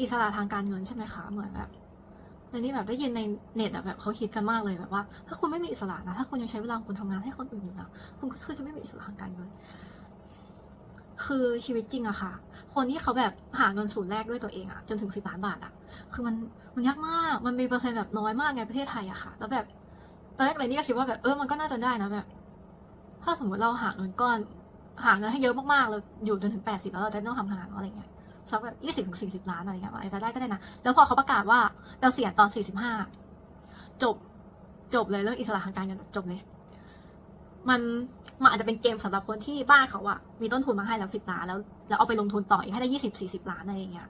อิสระทางการเงินใช่ไหมคะ เหมือนแบบในนี้แบบได้ยินในเน็ตแบบเขาคิดกันมากเลยแบบว่า ถ้าคุณไม่มีอิสระนะ ถ้าคุณยังใช้เวลาคุณทำงานให้คนอื่นอยู่นะคุณก็คือจะไม่มีอิสระทางการเงินคือชีวิตจริงอะค่ะ คนที่เขาแบบหาเงินศูนย์แรกด้วยตัวเองอะจนถึงสิบล้านบาทอะคือมันมันยากมาก มันมีเปอร์เซ็นต์แบบน้อยมากในประเทศไทยอะค่ะ แล้วแบบตอนแรกเลยนี่ก็คิดว่าแบบเออมันก็น่าจะได้นะแบบ ถ้าสมมติเราหาเงินก้อน หาเงินให้เยอะมากๆเราอยู่จนถึงแปดสิบแล้วเราจะต้องทำงานอะไรเงี้ย สักแบบยี่สิบถึงสี่สิบล้านอะไรเงี้ยอาจจะได้ก็ได้นะ แล้วพอเขาประกาศว่าเราเสียตอนสี่สิบห้าจบจบเลยเรื่องอิสระทางการเงินจบเลย มันมันอาจจะเป็นเกมสำหรับคนที่บ้านเขาอะมีต้นทุนมาให้แล้วสิบล้านแล้วแล้วเอาไปลงทุนต่ออีกให้ได้ยี่สิบสี่สิบล้านอะไรอย่างเงี้ย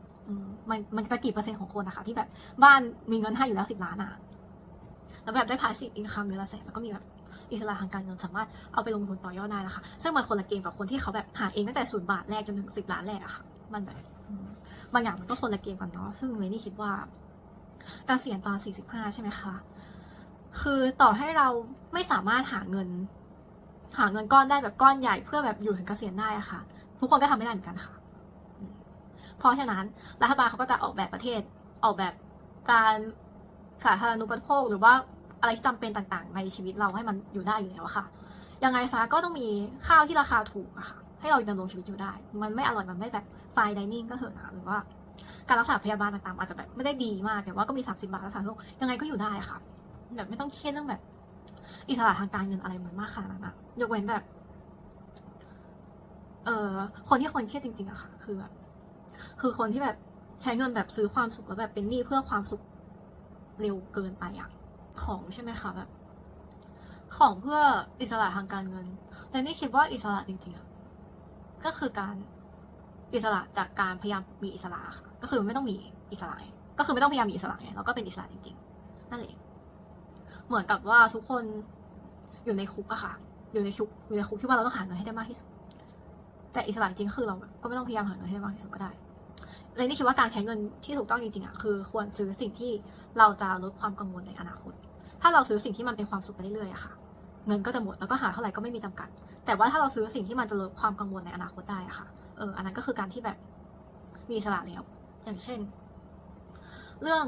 มันมันจะกี่เปอร์เซ็นต์ของคนนะคะที่แบบบ้านมีเงินให้อยู่แล้วสิบล้านอะแล้วแบบได้พาสซีฟอินคัมเดือนละแสนแล้วก็มีแบบอิสระทางการเงินสามารถเอาไปลงทุนต่อยอดได้นะคะ ซึ่งมันคนละเกมกับคนที่เขาแบบหาเองตั้งแต่ศูนย์บาทแรกจนถึงสิบล้านแรกอะค่ะ มันแบบ บางอย่างมันก็คนละเกมกันเนาะซึ่งเลยนี่คิดว่าการเสี่ยงตอนสี่สิบห้าใช่ไหมคะ คือต่อให้เราไม่สามารถหาเงิน หาเงินก้อนได้แบบก้อนใหญ่เพื่อแบบอยู่ถึงเกษียณได้อะค่ะ ทุกคนก็ทำไม่ได้เหมือนกันค่ะ เพราะฉะนั้นรัฐบาลเขาก็จะออกแบบประเทศ ออกแบบการสาธารณูปโภคหรือว่าอะไรที่จำเป็นต่างๆ ในชีวิตเราให้มันอยู่ได้อยู่แล้วค่ะ ยังไงซะก็ต้องมีข้าวที่ราคาถูกอะค่ะ ให้เราดำรงชีวิตอยู่ได้ มันไม่อร่อยมันไม่แบบไฟดิเนิ่งก็เถอะนะหรือว่า การรักษาพยาบาลต่างๆอาจจะแบบไม่ได้ดีมากแต่ว่าก็มีสามสิบาทรักษาโรคยังไงก็อยู่ได้ค่ะ แบบไม่ต้องเครียดเรื่องแบบ อิสระทางการเงินอะไรมันมากขนาดนั้นอะยกเว้นแบบ เอ่อคนที่คนเครียดจริงๆอะค่ะ คือแบบคือคนที่แบบใช้เงินแบบซื้อความสุขแล้วแบบเป็นหนี้เพื่อความสุขเร็วเกินไปอะของใช่ไหมคะแบบ ของเพื่ออิสระทางการเงินและนี่คิดว่าอิสระจริงๆอะ ก็คือการอิสระจากการพยายามมีอิสระค่ะ ก็คือไม่ต้องมีอิสระไงก็คือไม่ต้องพยายามมีอิสระไงแล้วก็เป็นอิสระจริงๆ นั่นเอง เหมือนกับว่าทุกคนอยู่ในคุกอะค่ะ อยู่ในคุกอยู่ในคุกที่ว่าเราต้องหาเงินให้ได้มากที่สุด แต่อิสระจริงก็คือเราก็ไม่ต้องพยายามหาเงินให้ได้มากที่สุดก็ได้เลยนี่คิดว่าการใช้เงินที่ถูกต้องจริงๆอะคือ ควรซื้อสิ่งที่เราจะลดความกังวลในอนาคต ถ้าเราซื้อสิ่งที่มันเป็นความสุขไปเรื่อยๆอะค่ะ เงินก็จะหมดแล้วก็หาเท่าไหร่ก็ไม่มีจำกัด แต่ว่าถ้าเราซื้อสิ่งที่มันจะลดความกังวลในอนาคตได้อะค่ะ เออ อันนั้นก็คือการที่แบบมีสระแล้ว อย่างเช่น เรื่อง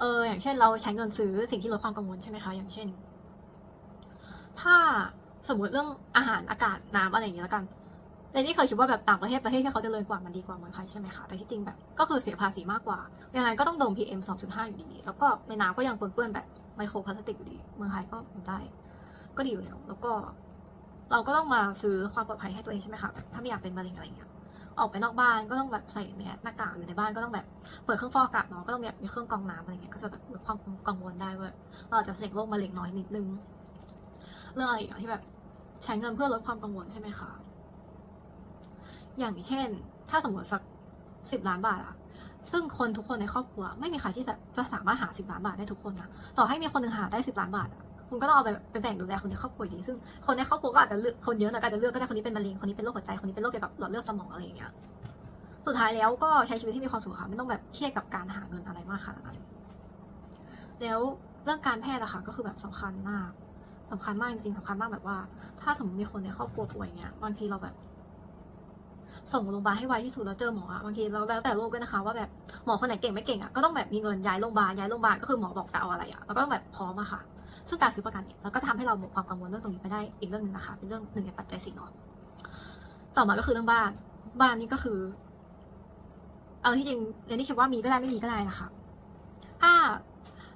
เออ อย่างเช่น เราใช้เงินซื้อสิ่งที่ลดความกังวลใช่ไหมคะ อย่างเช่น ถ้าสมมติเรื่องอาหารอากาศน้ำอะไรอย่างเงี้ยแล้วกันในนี่เคยคิดว่าแบบต่างประเทศประเทศที่เขาเจริญกว่ามันดีกว่าเมืองไทยใช่ไหมคะ แต่ที่จริงแบบก็คือเสียภาษีมากกว่า ยังไงก็ต้องโดน PM 2.5 อยู่ดี แล้วก็ในน้ำก็ยังปนเปื้อนแบบไมโครพลาสติกอยู่ดี เมืองไทยก็อยู่ได้ ก็ดีอยู่แล้ว แล้วก็ เราก็ต้องมาซื้อความปลอดภัยให้ตัวเองใช่ไหมคะถ้าไม่อยากเป็นมะเร็งอะไรอย่างเงี้ยออกไปนอกบ้านก็ต้องแบบใส่แมสหน้ากากอยู่ในบ้านก็ต้องแบบเปิดเครื่องฟอกอากาศเนาะก็ต้องแบบมีเครื่องกรองน้ำอะไรเงี้ยก็จะแบบลดความกังวลได้ว่าเราจจะเสี่ยงโรคมะเร็งน้อยนิดนึงเรื่องอะไรอย่างที่แบบใช้เงินเพื่อลดความกังวลใช่ไหมคะอย่างเช่น ถ้าสมมติสักสิบล้านบาทอะซึ่งคนทุกคนในครอบครัว ไม่มีใครที่จะจะสามารถหาสิบล้านบาทได้ทุกคนนะต่อให้มีคนหนึ่งหาได้สิบล้านบาทอะ คุณก็ต้องเอาไปไปแบ่งดูแลคนในครอบครัวดี ซึ่งคนในครอบครัวก็อาจจะเลือกคนเยอะหน่อยก็อาจจะเลือกก็ได้คนนี้เป็นมะเร็งคนนี้เป็นโรคหัวใจคนนี้เป็นโรคเกี่ยวกับหลอดเลือดสมองอะไรอย่างเงี้ยสุดท้ายแล้วก็ใช้ชีวิตที่มีความสุขค่ะไม่ต้องแบบเครียดกับการหาเงินอะไรมากขนาดนั้นแล้วเรื่องการแพทย์อะค่ะก็คือแบบสำคัญมากสำคัญมากจริงๆสำคัญมากแบบว่า ถ้าสมมติมีคนในครอบครัวป่วยเงี้ยบางทีเราแบบ ส่งโรงพยาบาลให้ไวที่สุดแล้วเจอหมออะบางทีเราแล้วแต่โรคด้วยนะคะ ว่าแบบหมอคนไหนเก่งไม่เก่งอะก็ต้องแบบมีเงินย้ายโรงพยาบาลย้ายโรงพยาบาลก็คือหมอบอกจะเอาอะไรอะแล้วก็ต้องแบบพร้อมอะค่ะ ซึ่งการซื้อประกันเนี่ยเราก็จะทำให้เราหมดความกังวลเรื่องตรงนี้ไปได้อีกเรื่องหนึ่งนะคะ เป็นเรื่องหนึ่งในปัจจัยสี่เนาะต่อมาก็คือเรื่องบ้าน บ้านนี่ก็คือ เอาที่จริงเรนนี่คิดว่ามีก็ได้ไม่มีก็ได้นะคะ ถ้า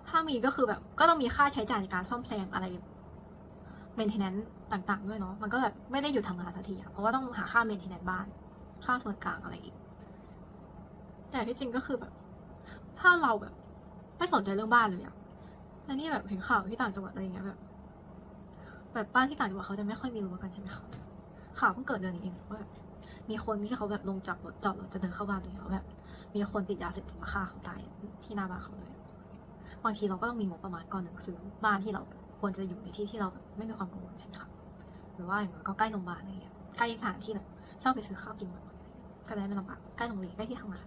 ถ้ามีก็คือแบบก็ต้องมีค่าใช้จ่ายในการซ่อมแซมอะไร maintenance ต่างๆด้วยเนาะ มันก็แบบไม่ได้หยุดทำงานสักทีอะเพราะว่าต้องหาค่า maintenance บ้าน ค่าส่วนกลางอะไรอีก แต่ที่จริงก็คือแบบ ถ้าเราแบบ ไม่สนใจเรื่องบ้านเลยอะ แล้วนี่แบบเห็นข่าวที่ต่างจังหวัดอะไรอย่างเงี้ยแบบแบบบ้านที่ต่างจังหวัดเขาจะไม่ค่อยมีรั้วกันใช่ไหมคะข่าวเพิ่งเกิดเดือนนี้เองว่าแบบมีคนที่เขาแบบลงจากรถจอดรถจะเดินเข้าบ้านตัวเองแล้วแบบ มีคนติดยาเสพติดมาฆ่าเขาตายที่หน้าบ้านเขาเลยบางทีเราก็ต้องมีงบประมาณก่อนหนึ่งซื้อบ้านที่เราควรจะอยู่ในที่ที่เราไม่มีความกังวลใช่ไหมคะหรือว่าอย่างน้ยก็ใกล้โรงพยาบาลอะไรเงี้ยใกล้สถานที่แบบชอบไปซื้อข้าวกินบ่อยๆก็ได้ไม่ลำบากใกล้โรงเรียนใกล้ที่ทำงาน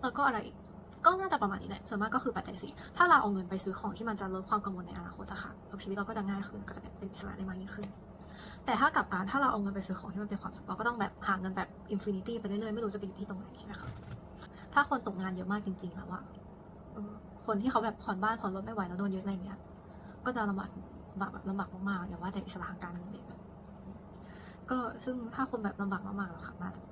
แล้วก็อะไรอีก ก็น่าจะประมาณนี้แหละ ส่วนมากก็คือปัจจัยสี่ถ้าเราเอาเงินไปซื้อของที่มันจะลดความกังวลในอนาคตอะค่ะชีวิตเราก็จะง่ายขึ้น ก็จะแบบเป็นอิสระได้มากยิ่งขึ้น แต่ถ้ากับการถ้าเราเอาเงินไปซื้อของที่มันเป็นความสุขเราก็ต้องแบบหาเงินแบบอินฟินิตี้ไปเรื่อยๆ ไม่รู้จะไปอยู่ที่ตรงไหนใช่ไหมคะ ถ้าคนตกงานเยอะมากจริงๆแล้วอะคนที่เขาแบบผ่อนบ้านผ่อนรถไม่ไหวแล้วโดนยึดอะไรเงี้ย ก็จะลำบากจริงๆลำบากแบบลำบากมากๆอย่าว่าแต่อิสระทางการเงินเลยแบบก็ซึ่งถ้าคนแบบลำบากมากๆแล้วค่ะน่าจะ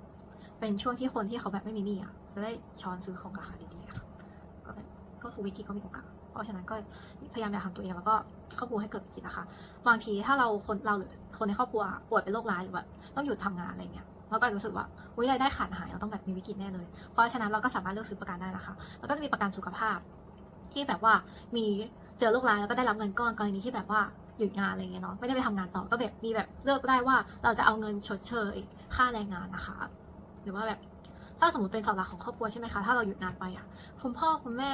เป็นช่วงที่คนที่เขาแบบไม่มีหนี้อะจะได้ช้อนซื้อของราคาดี็ทุกวิธีก็มีโอกาสเพราะฉะนั้นก็พยายามอย่าทำตัวเองแล้วก็ครอบครัวให้เกิดวิกฤตนะคะบางทีถ้าเราคนเราหรือคนในครอบครัวป่วยเป็นโรคร้ายหรือแบบต้องหยุดทำงานอะไรเงี้ยเราก็จะรู้สึกว่าอุ้ยรายได้ขาดหายเราต้องแบบมีวิกฤตแน่เลย เพราะฉะนั้นเราก็สามารถเลือกซื้อประกันได้นะคะ แล้วก็จะมีประกันสุขภาพ ที่แบบว่ามีเจอโรคร้ายแล้วก็ได้รับเงินก้อนกรณีที่แบบว่าหยุดงานอะไรเงี้ยเนาะไม่ได้ไปทำงานต่อก็แบบมีแบบเลือกได้ว่าเราจะเอาเงินชดเชยค่าแรงงานนะคะ หรือว่าแบบถ้าสมมติเป็นเสาหลักของครอบครัวใช่ไหมคะ ถ้าเราหยุดงานไปอะ คุณพ่อคุณแม่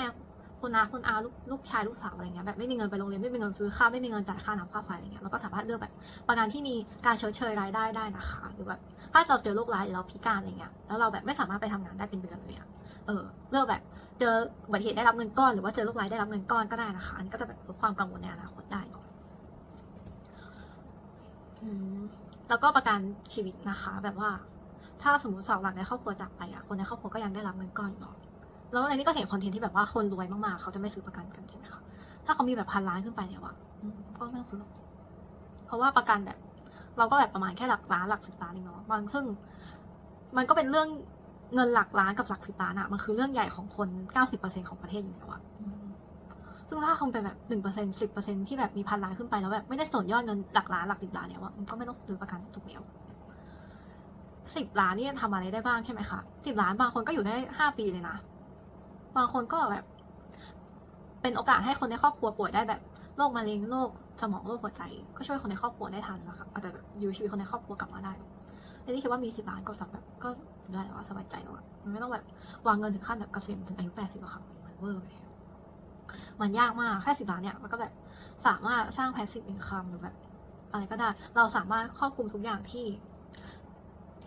คุณนาคุณอาลูกลูกชายลูกสาวอะไรเงี้ยแบบไม่มีเงินไปโรงเรียนไม่มีเงินซื้อข้าวไม่มีเงินจ่ายค่าน้ำค่าไฟอะไรเงี้ยเราก็สามารถเลือกแบบประกันที่มีการชดเชยรายได้ได้นะคะ หรือแบบถ้าเราเจอโรคร้ายหรือเราพิการอะไรเงี้ยแล้วเราแบบไม่สามารถไปทำงานได้เป็นเดือนเลยอะเออเลือกแบบเจออุบัติเหตุได้รับเงินก้อนหรือว่าเจอโรคร้ายได้รับเงินก้อนก็ได้นะคะอันนี้ก็จะแบบลดความกังวลในอนาคตได้นะแล้วก็ประกันชีวิตนะคะ แบบว่า ถ้าสมมติเสาหลักในครอบครัวจากไปอะคนในครอบครัวก็ยังได้รับเงินก้อนอยู่เนาะ แล้วในนี้ก็เห็นคอนเทนต์ที่แบบว่าคนรวยมากๆ เขาจะไม่ซื้อประกันกันใช่ไหมคะ ถ้าเขามีแบบพันล้านขึ้นไปเนี่ยว่ะก็ไม่ต้องซื้อหรอกเพราะว่าประกันแบบ เราก็แบบประมาณแค่หลักล้านหลักสิบล้านเองเนาะบางซึ่ง มันก็เป็นเรื่องเงินหลักล้านกับหลักสิบล้านอะมันคือเรื่องใหญ่ของคนเก้าสิบเปอร์เซ็นของประเทศอยู่แล้วอะซึ่งถ้าคนเป็นแบบหนึ่งเปอร์เซ็นสิบเปอร์เซ็นที่แบบมีพันล้านขึ้นไปแล้วแบบไม่ได้ส่วนยอดเงินหลักล้านหลักสิบล้านเนี่ยว่ามันก็ไม่ต้องซื้อประกันถูกแล้วสิบล้านนี่ทำอะไรได้บ้างใช่ไหมคะสิบล้านบางคนก็อยู่ได้ห้าปีเลยนะ บางคนก็แบบ เป็นโอกาสให้คนในครอบครัวป่วยได้แบบโรคมะเร็งโรคสมองโรคหัวใจ ก็ช่วยคนในครอบครัวได้ทันนะคะอาจจะแบบยื้อชีวิตคนในครอบครัวกลับมาได้ในนี่คิดว่ามีสิบล้านก็สับแบบก็ได้แล้วอะสบายใจแล้วมันไม่ต้องแบบวางเงินถึงขั้นแบบเกษียณถึงอายุแปดสิบอะค่ะมันเวอร์ไปมันยากมากแค่สิบล้านเนี่ยมันก็แบบสามารถสร้าง passive income หรือแบบอะไรก็ได้ เราสามารถครอบคลุมทุกอย่างที่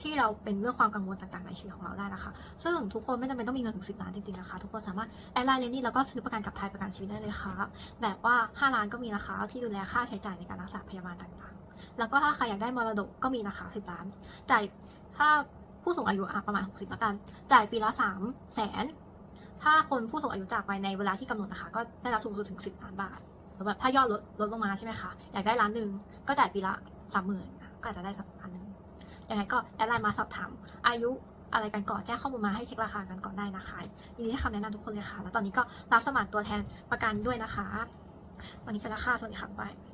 ที่เราเป็นเรื่องความกังวลต่างๆในชีวิตของเราได้นะคะ ซึ่งทุกคนไม่จำเป็นต้องมีเงินถึงสิบล้านจริงๆนะคะ ทุกคนสามารถแอดไลน์เรนนี่แล้วก็ซื้อประกันกับไทยประกันชีวิตได้เลยค่ะ แบบว่า 5 ล้านก็มีนะคะ ที่ดูแลค่าใช้จ่ายในการรักษาพยาบาลต่างๆ แล้วก็ถ้าใครอยากได้มรดกก็มีนะคะ10ล้านจ่ายถ้าผู้สูงอายุอะประมาณ 60ละกันจ่ายปีละ3แสนถ้าคนผู้สูงอายุจากไปในเวลาที่กำหนดนะคะ ก็ได้รับสูงสุดถึง 10ล้านบาทหรือแบบถ้ายอดลดลดลงมาใช่ไหมคะ อยากได้ล้านหนึ่งก็จ่ายปีละสามหมื่นก็อาจจะได้สักล้านหนึ่ง ยังไงก็แอดไลน์มาสอบถามอายุอะไรกันก่อนแจ้งข้อมูลมาให้เช็คราคากันก่อนได้นะคะยินดีให้คำแนะนำทุกคนเลยค่ะ แล้วตอนนี้ก็รับสมัครตัวแทนประกันด้วยนะคะ วันนี้เป็นราคาสวัสดีค่ะบาย